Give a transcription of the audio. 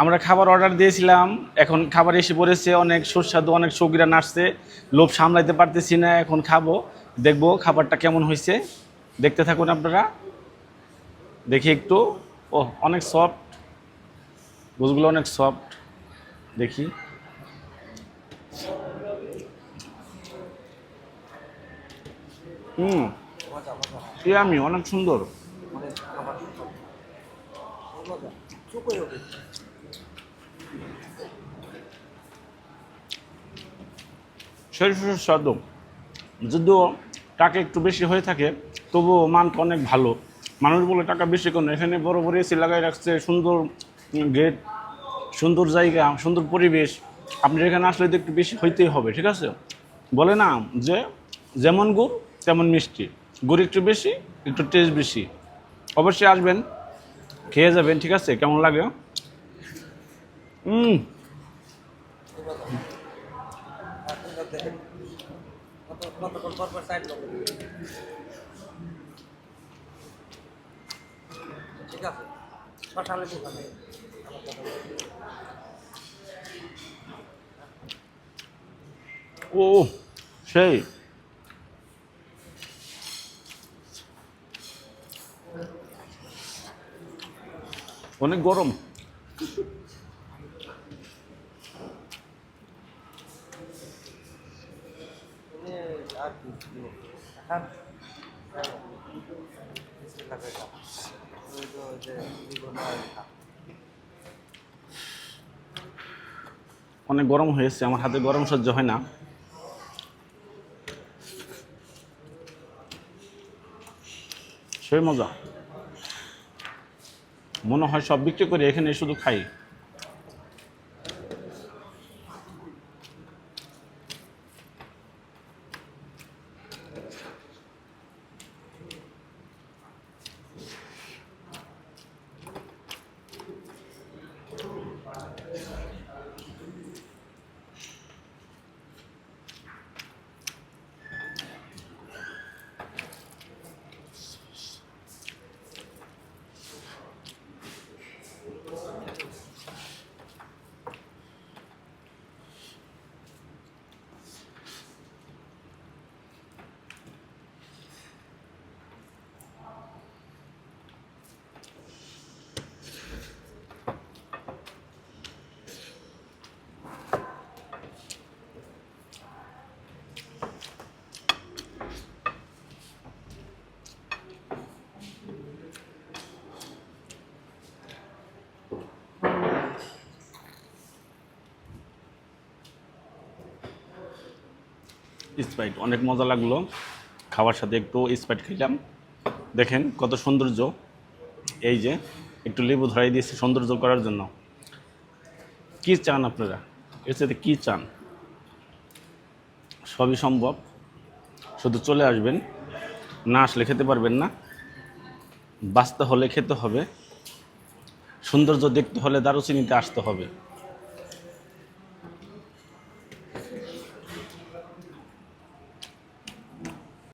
আমরা খাবার অর্ডার দিয়েছিলাম, এখন খাবার এসে পড়েছে, অনেক সুস্বাদু, অনেক সৌগিরান আসছে লোভ সামলাইতে পারতেছি না, এখন খাব, দেখব খাবারটা কেমন হয়েছে। দেখতে থাকুন আপনারা, দেখি একটু ও অনেক সফট গোসগুলো অনেক সফট দেখি। হুম আমি অনেক সুন্দর। সেই সুস্বাদু যদিও টাকা একটু বেশি হয়ে থাকে, তবুও মানটা অনেক ভালো। মানুষ বলে টাকা বেশি কোনো? এখানে বড় বড় এসি লাগাই রাখছে, সুন্দর গেট, সুন্দর জায়গা, সুন্দর পরিবেশ। আপনি এখানে আসলে তো একটু বেশি হইতেই হবে, ঠিক আছে? বলে না যে যেমন গুড়, তেমন মিষ্টি। গুড় একটু বেশি, একটু টেস্ট বেশি। অবশ্যই আসবেন। খেয়ে যাবেন ঠিক আছে? কেমন লাগে? হুম ঠিক আছে পাঠালে ও সেই অনেক গরম আর কি এখন বিসমিল্লাহ করে খাও। ওই তো ওই যে জীবনে আর গরম। অনেক গরম হয়েছে আমার হাতে গরম সহ্য হয় না। সেই মজা। মনে হয় সব বিক্রি করে এখানে শুধু খাই। স্প্রাইট, অনেক মজা লাগল। খাওয়ার সাথে একটু স্প্রাইট খেলাম। দেখেন কত সৌন্দর্য। এই যে একটু লেবু ধরাই দিয়েছি সৌন্দর্য করার জন্য। কি চান আপনারা? এর সাথে কী চান? সবই সম্ভব। শুধু চলে আসবেন। না আসলে খেতে পারবেন না। বাঁচতে হলে খেতে হবে। সৌন্দর্য দেখতে হলে দারুচিনিতে আসতে হবে।